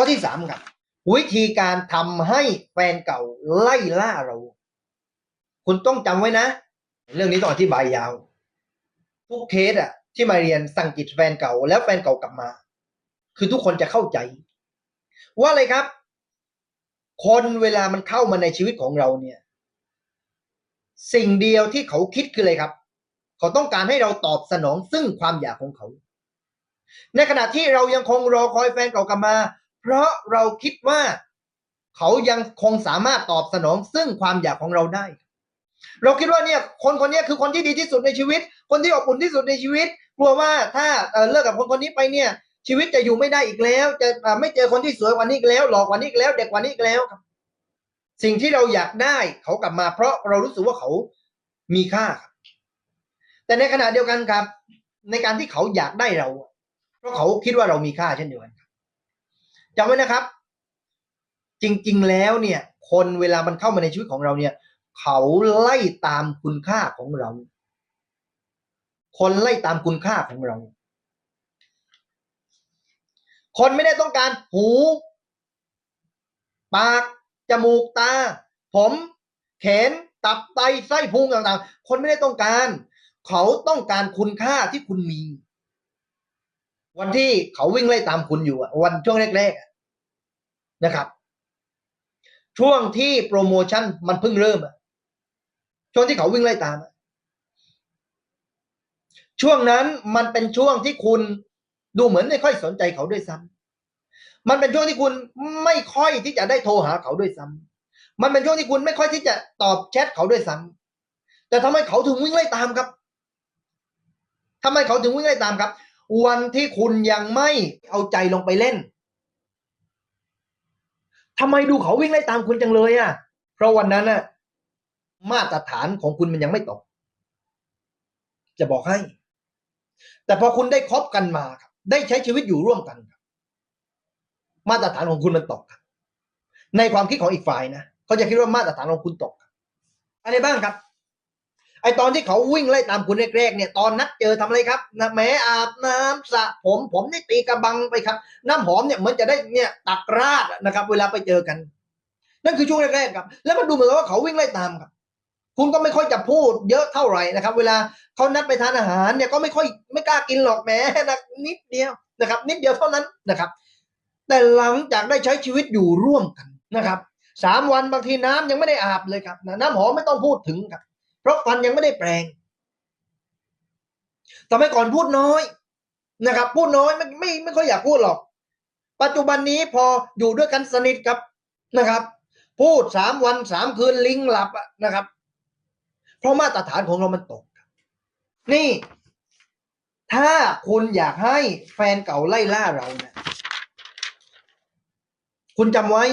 ข้อที่สามครับ วิธีการทำให้แฟนเก่าไล่ล่าเรา คุณต้องจำไว้นะ เรื่องนี้ต้องอธิบายยาว ทุกเคสอะที่มาเรียนสั่งกิจแฟนเก่า แล้วแฟนเก่ากลับมา คือทุกคนจะเข้าใจ ว่าอะไรครับ คนเวลามันเข้ามาในชีวิตของเราเนี่ย สิ่งเดียวที่เขาคิดคืออะไรครับ เขาต้องการให้เราตอบสนองซึ่งความอยากของเขา ในขณะที่เรายังคงรอคอยแฟนเก่ากลับมา เพราะเราคิดว่าเขายังคงสามารถตอบสนองซึ่งความอยากของเราได้ เราคิดว่าเนี่ยคนคนนี้คือคนที่ดีที่สุดในชีวิต คนที่อบอุ่นที่สุดในชีวิต กลัวว่าถ้าเลิกกับคนคนนี้ไปเนี่ย ชีวิตจะอยู่ไม่ได้อีกแล้ว จะไม่เจอคนที่สวยกว่านี้อีกแล้ว หล่อกว่านี้อีกแล้ว เด็กกว่านี้อีกแล้วครับสิ่งที่เราอยากได้เขากลับมา เพราะเรารู้สึกว่าเขามีค่าครับแต่ในขณะเดียวกันครับ ในการที่เขาอยากได้เรา เพราะเขาคิดว่าเรามีค่าเช่นเดียวกัน จำไว้นะครับ จริงๆแล้วเนี่ย คนเวลามันเข้ามาในชีวิตของเราเนี่ย เขาไล่ตามคุณค่าของเรา คนไล่ตามคุณค่าของเรา คนไม่ได้ต้องการหู ปาก จมูกตา ผมแขนตับไตไส้พุงต่างๆ คนไม่ได้ต้องการ เขาต้องการคุณค่าที่คุณมี วันที่เขาวิ่งไล่ตามคุณอยู่วันช่วงแรกๆนะครับ ช่วงที่โปรโมชั่นมันเพิ่งเริ่มช่วงที่เขาวิ่งไล่ตาม ช่วงนั้นมันเป็นช่วงที่คุณดูเหมือนไม่ค่อยสนใจเขาด้วยซ้ำมันเป็นช่วงที่คุณไม่ค่อยที่จะได้โทรหาเขาด้วยซ้ำมันเป็นช่วงที่คุณไม่ค่อยที่จะตอบแชทเขาด้วยซ้ำแต่ทำไมเขาถึงวิ่งไล่ตามครับทำไมเขาถึงวิ่งไล่ตามครับ วันที่คุณยังไม่เอาใจลงไปเล่นทำไมดูเขาวิ่งไล่ตามคุณจังเลยอะ เพราะวันนั้นน่ะ มาตรฐานของคุณมันยังไม่ตก จะบอกให้ แต่พอคุณได้คบกันมาครับ ได้ใช้ชีวิตอยู่ร่วมกันครับ มาตรฐานของคุณมันตกครับ ในความคิดของอีกฝ่ายนะเขาจะคิดว่ามาตรฐานของคุณตก อะไรบ้างครับ ตอนที่เขาวิ่งไล่ตามคุณแรกๆเนี่ยตอนนัดเจอทำอะไรครับนะแม้อาบน้ำสระผมผมนี่ตีกระบังไปครับ น้ำหอมเนี่ยเหมือนจะได้เนี่ยตักราดนะครับ เวลาไปเจอกัน นั่นคือช่วงแรกๆครับ แล้วมันดูเหมือนว่าเขาวิ่งไล่ตามครับ คุณก็ไม่ค่อยจะพูดเยอะเท่าไหร่นะครับ เวลาเขานัดไปทานอาหารเนี่ยก็ไม่ค่อยไม่กล้ากินหรอกแม้นะนิดเดียวนะครับ นิดเดียวเท่านั้นนะครับ แต่หลังจากได้ใช้ชีวิตอยู่ร่วมกันนะครับสามวันบางทีน้ำยังไม่ได้อาบเลยครับ น้ำหอมไม่ต้องพูดถึงครับ ราะฟันยังไม่ได้แปรงสมัยก่อนพูดน้อยนะครับ พูดน้อยไม่ไม่ไม่ค่อยอยากพูดหรอก ปัจจุบันนี้พออยู่ด้วยกันสนิทครับนะครับ พูดสามวันสามคืนลิงหลับนะครับ เพราะมาตรฐานของเรามันตก นี่ ถ้าคุณอยากให้แฟนเก่าไล่ล่าเรานะคุณจำไว้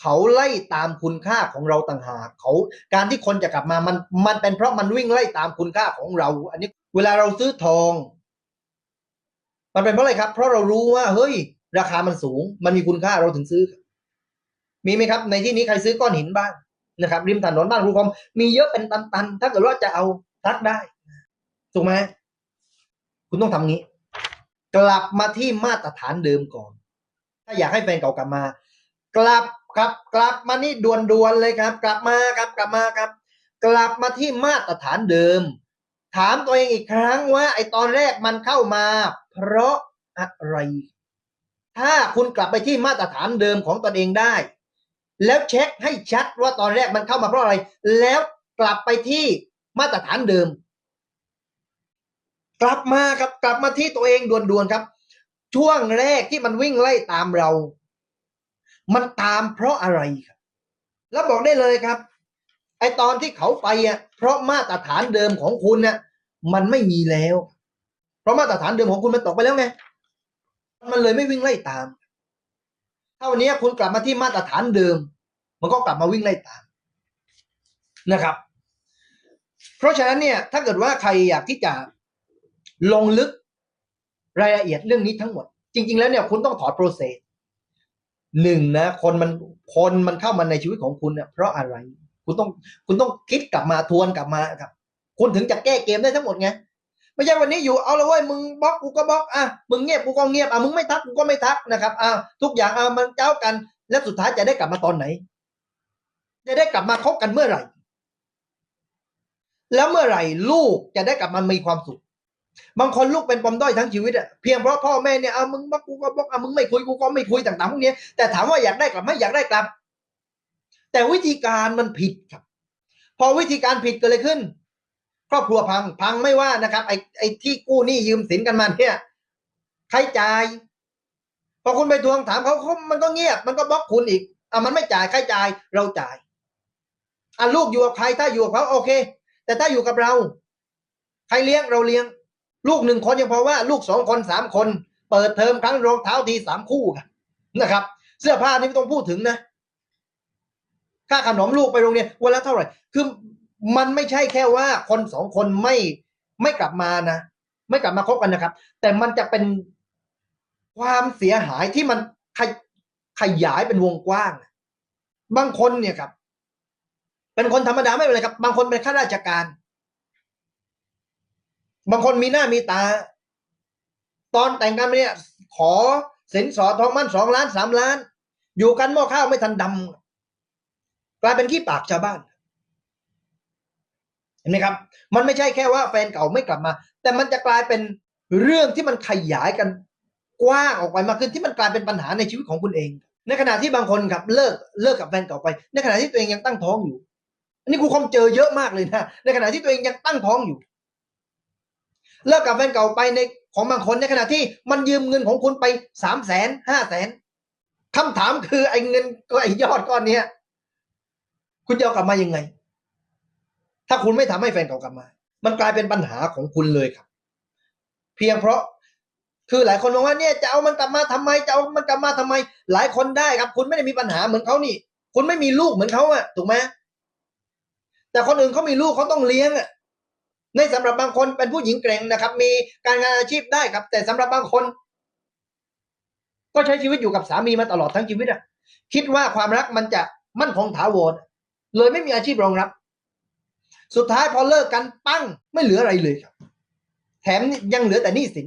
เขาไล่ตามคุณค่าของเราต่างหากเขาการที่คนจะกลับมามันมันเป็นเพราะมันวิ่งไล่ตามคุณค่าของเรา อันนี้เวลาเราซื้อทอง มันเป็นเพราะอะไรครับ เพราะเรารู้ว่า เฮ้ย ราคามันสูง มันมีคุณค่าเราถึงซื้อ มีไหมครับ ในที่นี้ใครซื้อก้อนหินบ้างนะครับ ริมถนนบ้านรูคอมมีเยอะเป็นตันๆ ถ้าเกิดว่าจะเอาทักได้ถูกไหมคุณต้องทำงี้ กลับมาที่มาตรฐานเดิมก่อน ถ้าอยากให้แฟนเก่ากลับมา กลับ ครับกลับมานี่ด่วนๆเลยครับ กลับมาครับกลับมาครับ กลับมาที่มาตรฐานเดิม ถามตัวเองอีกครั้งว่า ไอตอนแรกมันเข้ามา เพราะอะไร ถ้าคุณกลับไปที่มาตรฐานเดิมของตนเองได้ แล้วเช็คให้ชัดว่าตอนแรกมันเข้ามาเพราะอะไร แล้วกลับไปที่มาตรฐานเดิม กลับมาครับกลับมาที่ตัวเองด่วนๆครับ ช่วงแรกที่มันวิ่งไล่ตามเรา มันตามเพราะอะไรครับ แล้วบอกได้เลยครับ ไอตอนที่เขาไปอะเพราะมาตรฐานเดิมของคุณเนี่ยมันไม่มีแล้ว เพราะมาตรฐานเดิมของคุณมันตกไปแล้วไงมันเลยไม่วิ่งไล่ตามถ้าวันนี้คุณกลับมาที่มาตรฐานเดิม มันก็กลับมาวิ่งไล่ตามนะครับ เพราะฉะนั้นเนี่ย ถ้าเกิดว่าใครอยากที่จะลงลึกรายละเอียดเรื่องนี้ทั้งหมด จริง ๆ แล้วเนี่ยคุณต้องถอดโปรเซส หนึ่งนะคนมันคนมันเข้ามาในชีวิตของคุณเนี่ยเพราะอะไร คุณต้องคุณต้องคิดกลับมาทวนกลับมาครับ คุณถึงจะแก้เกมได้ทั้งหมดไงไม่ใช่วันนี้อยู่เอาละเว้ยมึงบล็อกกูก็บล็อกอะมึงเงียบกูก็เงียบอะมึงไม่ทักกูก็ไม่ทักนะครับอะทุกอย่างอะมันเจ้ากัน แล้วสุดท้ายจะได้กลับมาตอนไหน จะได้กลับมาคบกันเมื่อไหร่ แล้วเมื่อไหร่ลูกจะได้กลับมามีความสุข บางคนลูกเป็นปมด้อยทั้งชีวิตอะเพียงเพราะพ่อแม่เนี่ยเอามึงบล็อกกูก็บล็อกเอามึงไม่คุยกูก็ไม่คุยต่างๆพวกนี้แต่ถามว่าอยากได้กลับไหมอยากได้กลับ แต่วิธีการมันผิดครับ พอวิธีการผิดเกิดอะไรขึ้น ครอบครัวพังพังไม่ว่านะครับไอ้ไอ้ที่กู้หนี้ยืมสินกันมาเนี่ยใครจ่ายพอคุณไปทวงถามเขาเขามันก็เงียบ มันก็บล็อกคุณอีกอะมันไม่จ่ายใครจ่ายเราจ่ายอะลูกอยู่กับใครถ้าอยู่กับเขาโอเค แต่ถ้าอยู่กับเรา ใครเลี้ยงเราเลี้ยง ลูกหนึ่งคนยังพอว่าลูกสองคนสามคน เปิดเทอมครั้งรองเท้าทีสามคู่ครับนะครับ เสื้อผ้านี่ไม่ต้องพูดถึงนะ ค่าขนมลูกไปโรงเรียนวันละเท่าไหร่ คือมันไม่ใช่แค่ว่าคนสองคนไม่ไม่กลับมานะไม่กลับมาคบกันนะครับ แต่มันจะเป็นความเสียหายที่มันขยขยายเป็นวงกว้าง บางคนเนี่ยครับ เป็นคนธรรมดาไม่เป็นไรครับ บางคนเป็นข้าราชการ บางคนมีหน้ามีตา ตอนแต่งกันเนี่ย ขอสินสอดทองมั่นสองล้านสามล้าน อยู่กันหม้อข้าวไม่ทันดำกลายเป็นขี้ปากชาวบ้าน เห็นไหมครับ มันไม่ใช่แค่ว่าแฟนเก่าไม่กลับมา แต่มันจะกลายเป็นเรื่องที่มันขยายกันกว้างออกไปมากขึ้นที่มันกลายเป็นปัญหาในชีวิตของคุณเอง ในขณะที่บางคนครับเลิกเลิกกับแฟนเก่าไป ในขณะที่ตัวเองยังตั้งท้องอยู่ อันนี้ครูคอมเจอเยอะมากเลยนะในขณะที่ตัวเองยังตั้งท้องอยู่ เลิกกับแฟนเก่าไปในของบางคนในขณะที่มันยืมเงินของคุณไปสามแสนห้าแสนคำถามคือไอ้เงินก็ไอ้ยอดก้อนเนี้ย คุณจะเอากลับมายังไง ถ้าคุณไม่ทำให้แฟนเก่ากลับมา มันกลายเป็นปัญหาของคุณเลยครับ เพียงเพราะคือหลายคนบอกว่าเนี่ยจะเอามันกลับมาทำไมจะเอามันกลับมาทำไม หลายคนได้ครับ คุณไม่ได้มีปัญหาเหมือนเขานี่ คุณไม่มีลูกเหมือนเขาอะถูกไหมแต่คนอื่นเขามีลูกเขาต้องเลี้ยงอะ ในสำหรับบางคนเป็นผู้หญิงเกรงนะครับ มีการงานอาชีพได้ครับ แต่สำหรับบางคน ก็ใช้ชีวิตอยู่กับสามีมาตลอดทั้งชีวิตอะคิดว่าความรักมันจะมั่นคงถาวรเลยไม่มีอาชีพรองรับ สุดท้ายพอเลิกกันปั้งไม่เหลืออะไรเลยครับ แถมยังเหลือแต่หนี้สิน